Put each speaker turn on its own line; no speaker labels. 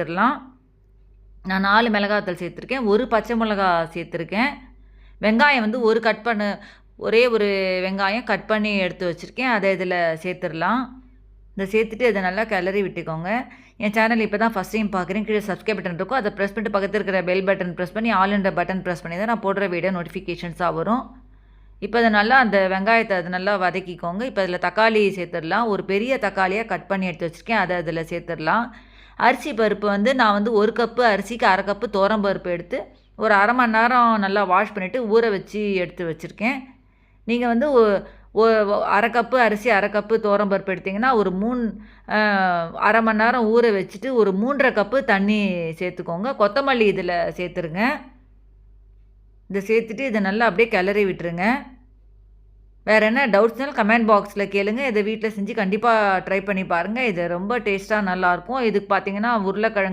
சேர்த்துடலாம். நான் நாலு மிளகாத்தூள் சேர்த்துருக்கேன். ஒரு பச்சை மிளகா சேர்த்துருக்கேன். வெங்காயம் வந்து ஒரு கட் பண்ண ஒரே ஒரு வெங்காயம் கட் பண்ணி எடுத்து வச்சுருக்கேன். அதை இதில் சேர்த்துடலாம். இதை சேர்த்துட்டு இதை நல்லா கிளறி விட்டுக்கோங்க. என் சேனல் இப்போ தான் ஃபஸ்ட் டைம் பார்க்குறேன் கீழே சப்ஸ்கிரைப் பட்டன் இருக்கும். அதை ப்ரெஸ் பண்ணிட்டு பக்கத்தில் இருக்கிற பெல் பட்டன் ப்ரெஸ் பண்ணி ஆல் என்ற பட்டன் ப்ரெஸ் பண்ணி தான் நான் போடுற வீடியோ நோட்டிஃபிகேஷன்ஸாக வரும். இப்போ அதை நல்லா அந்த வெங்காயத்தை அது நல்லா வதக்கிக்கோங்க. இப்போ அதில் தக்காளி சேர்த்துடலாம். ஒரு பெரிய தக்காளியாக கட் பண்ணி எடுத்து வச்சுருக்கேன். அதை அதில் சேர்த்துடலாம். அரிசி பருப்பு வந்து நான் வந்து ஒரு கப்பு அரிசிக்கு அரை கப்பு தோரம் பருப்பு எடுத்து ஒரு அரை மணி நேரம் நல்லா வாஷ் பண்ணிவிட்டு ஊற வச்சு எடுத்து வச்சுருக்கேன். நீங்கள் வந்து அரை கப்பு அரிசி அரை கப்பு தோரம் பருப்பு எடுத்திங்கன்னா ஒரு மூணு அரை மணி நேரம் ஊற வச்சுட்டு ஒரு மூன்றரை கப்பு தண்ணி சேர்த்துக்கோங்க. கொத்தமல்லி இதில் சேர்த்துருங்க. இதை சேர்த்துட்டு இதை நல்லா அப்படியே கிளறி விட்டுருங்க. வேறு என்ன டவுட்ஸ்னாலும் கமெண்ட் பாக்ஸில் கேளுங்கள் இதை வீட்டில் செஞ்சு கண்டிப்பாக ட்ரை பண்ணி பாருங்கள் இது ரொம்ப டேஸ்ட்டாக நல்லாயிருக்கும். இதுக்கு பார்த்தீங்கன்னா உருளைக்கிழங்கு